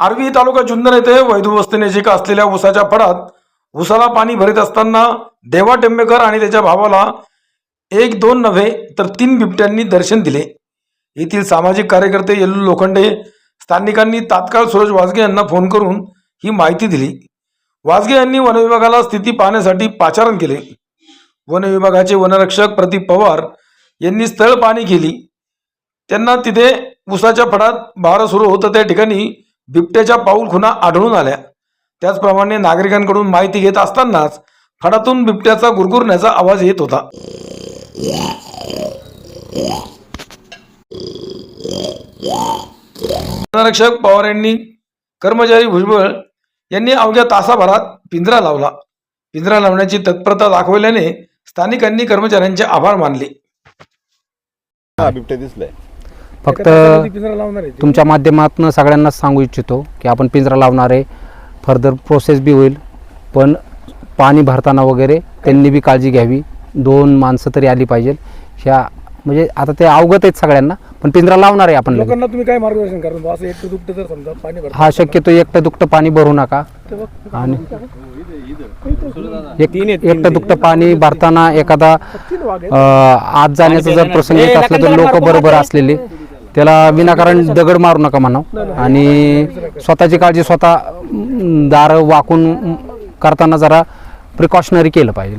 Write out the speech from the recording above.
आर्वी तालुका जुन्नर येथे वैधू नजीक असलेल्या उसाच्या फडात उसाला पाणी भरीत असताना देवा टेंबेकर आणि त्याच्या भावाला एक दोन नव्हे तर तीन बिबट्यांनी दर्शन दिले. येथील सामाजिक कार्यकर्ते येल्लू लोखंडे स्थानिकांनी तात्काळ सूरज वाजगे यांना फोन करून ही माहिती दिली. वाजगे यांनी वनविभागाला स्थिती पाहण्यासाठी पाचारण केले. वनविभागाचे वनरक्षक प्रदीप पवार यांनी स्थळ पाणी केली. त्यांना तिथे उसाच्या फडात भार सुरू होतं त्या ठिकाणी बिबट्याच्या पाऊल खुणा आढळून आल्या. त्याचप्रमाणे नागरिकांकडून माहिती घेत असतानाच फडातून बिबट्याचा गुरगुरण्याचा आवाज येत होता. वनरक्षक पवार यांनी कर्मचारी भुजबळ यांनी अवघ्या तासाभरात पिंजरा लावला. पिंजरा लावण्याची तत्परता दाखवल्याने स्थानिकांनी कर्मचाऱ्यांचे आभार मानले. बिबट्या दिसलाय. फक्त तुमच्या माध्यमातून सगळ्यांना सांगू इच्छितो की आपण पिंजरा लावणार आहे. फर्दर प्रोसेस बी होईल. पण पाणी भरताना वगैरे त्यांनी बी काळजी घ्यावी. दोन माणसं तरी आली पाहिजे. ह्या म्हणजे आता ते अवगत आहेत सगळ्यांना पण पिंजरा लावणार आहे आपण लगेच. लोकांना तुम्ही काय मार्गदर्शन करा बुवा असं एकटं दुखतं जर समजा पाणी भरतं हा शक्यतो एकटं दुकटं पाणी भरू नका. आणि एक एकटं दुकटं पाणी भरताना एखादा अं, आत जाण्याचा जर प्रसंग येत असला तर लोक बरोबर असलेले. त्याला विनाकारण दगड मारू नका म्हणा आणि स्वतःची काळजी स्वतः दार वाकून करताना जरा प्रिकॉशनरी केलं पाहिजे.